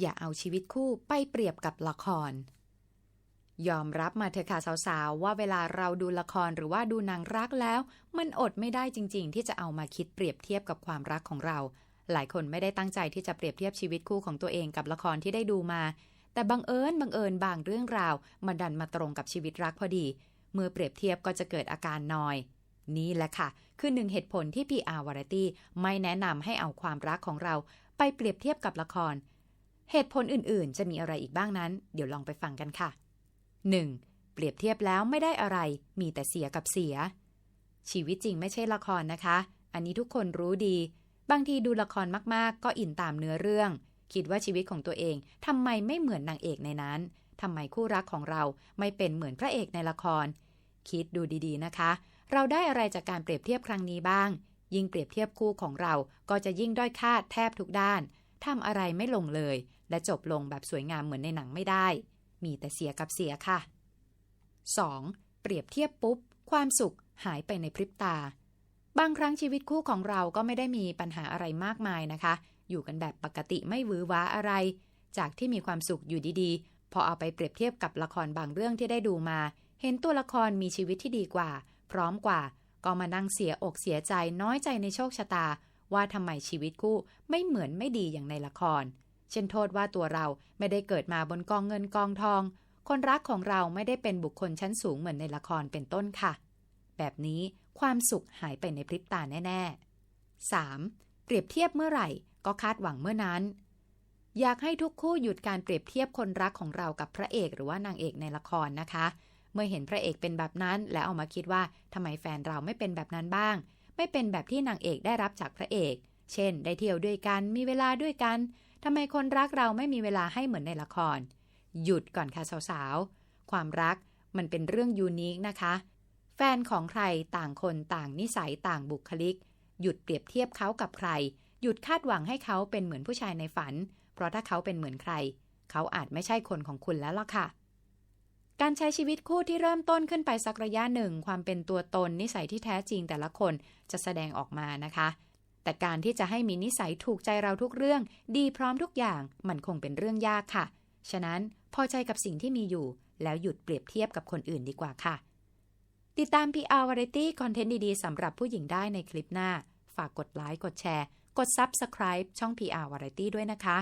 อย่าเอาชีวิตคู่ไปเปรียบกับละคร ยอมรับมาเถอะค่ะสาวๆ ว่าเวลาเราดูละครหรือว่าดูหนังรักแล้ว มันอดไม่ได้จริง ๆ ที่จะเอามาคิดเปรียบเทียบกับความรักของเรา หลายคนไม่ได้ตั้งใจที่จะเปรียบเทียบชีวิตคู่ของตัวเองกับละครที่ได้ดูมา แต่บังเอิญบังเอิญบางเรื่องราวมาดันมาตรงกับชีวิตรักพอดี เมื่อเปรียบเทียบก็จะเกิดอาการนอยนี่แหละค่ะ คือหนึ่งเหตุผลที่ PR Variety ไม่แนะนำให้เอาความรักของเรา ไปเปรียบเทียบกับละคร เหตุผลอื่นๆ จะมีอะไรอีกบ้างนั้น เดี๋ยวลองไปฟังกันค่ะ 1. เปรียบเทียบแล้วไม่ได้อะไร มีแต่เสียกับเสีย ชีวิตจริงไม่ใช่ละครนะคะ อันนี้ทุกคนรู้ดี บางทีดูละครมากๆ ก็อินตามเนื้อเรื่อง คิดว่าชีวิตของตัวเองทำไมไม่เหมือนนางเอกในนั้นทำไมคู่รักของเราไม่เป็นเหมือนพระเอกในละคร คิดดูดีๆนะคะ เราได้อะไรจากการเปรียบเทียบครั้งนี้บ้าง ยิ่งเปรียบเทียบคู่ของเราก็จะยิ่งด้อยค่าแทบทุกด้าน ทำอะไรไม่ลงเลย และจบลงแบบสวยงามเหมือนในหนังไม่ได้ มีแต่เสียกับเสียค่ะ 2. เปรียบเทียบปุ๊บ ความสุขหายไปในพริบตา บางครั้งชีวิตคู่ของเราก็ไม่ได้มีปัญหาอะไรมากมายนะคะ อยู่กันแบบปกติไม่วือหวาอะไร จากที่มีความสุขอยู่ดีๆ พอเอาไปเปรียบเทียบกับละครบางเรื่องที่ได้ดูมา เห็นตัวละครมีชีวิตที่ดีกว่า พร้อมกว่า ก็มานั่งเสียอกเสียใจน้อยใจในโชคชะตา ว่าทำไมชีวิตคู่ไม่เหมือนไม่ดีอย่างในละคร เช่นโทษว่าตัวเราไม่ได้เกิดมาบนกองเงินกองทอง คนรักของเราไม่ได้เป็นบุคคลชั้นสูงเหมือนในละครเป็นต้นค่ะ แบบนี้ความสุขหายไปในพริบตาแน่ ๆ 3. เปรียบเทียบเมื่อไหร่ ก็คาดหวังเมื่อนั้น อยากให้ทุกคู่หยุดการเปรียบเทียบคนรักของเรากับพระเอกหรือว่านางเอกในละครนะคะ เมื่อเห็นพระเอกเป็นแบบนั้น แล้วเอามาคิดว่าทำไมแฟนเราไม่เป็นแบบนั้นบ้าง ไม่เป็นแบบที่นางเอกได้รับจากพระเอก เช่น ได้เที่ยวด้วยกัน มีเวลาด้วยกันทำไมคนรักเราไม่มีเวลาให้เหมือนในละคร หยุดก่อนค่ะสาวๆ ความรักมันเป็นเรื่องยูนิคนะคะ แฟนของใครต่างคนต่างนิสัยต่างบุคลิก หยุดเปรียบเทียบเขากับใคร หยุดคาดหวังให้เขาเป็นเหมือนผู้ชายในฝัน เพราะถ้าเขาเป็นเหมือนใคร เขาอาจไม่ใช่คนของคุณแล้วล่ะค่ะ การใช้ชีวิตคู่ที่เริ่มต้นขึ้นไปสักระยะหนึ่ง ความเป็นตัวตนนิสัยที่แท้จริงแต่ละคนจะแสดงออกมานะคะ แต่การที่จะให้มีนิสัยถูกใจเราทุกเรื่อง ดีพร้อมทุกอย่างมันคงเป็นเรื่องยากค่ะ ฉะนั้นพอใจกับสิ่งที่มีอยู่ แล้วหยุดเปรียบเทียบกับคนอื่นดีกว่าค่ะ ติดตาม PR Variety คอนเทนต์ดีๆสำหรับผู้หญิงได้ในคลิปหน้า ฝากกดไลค์กดแชร์ กด Subscribe ช่อง PR Variety ด้วยนะคะ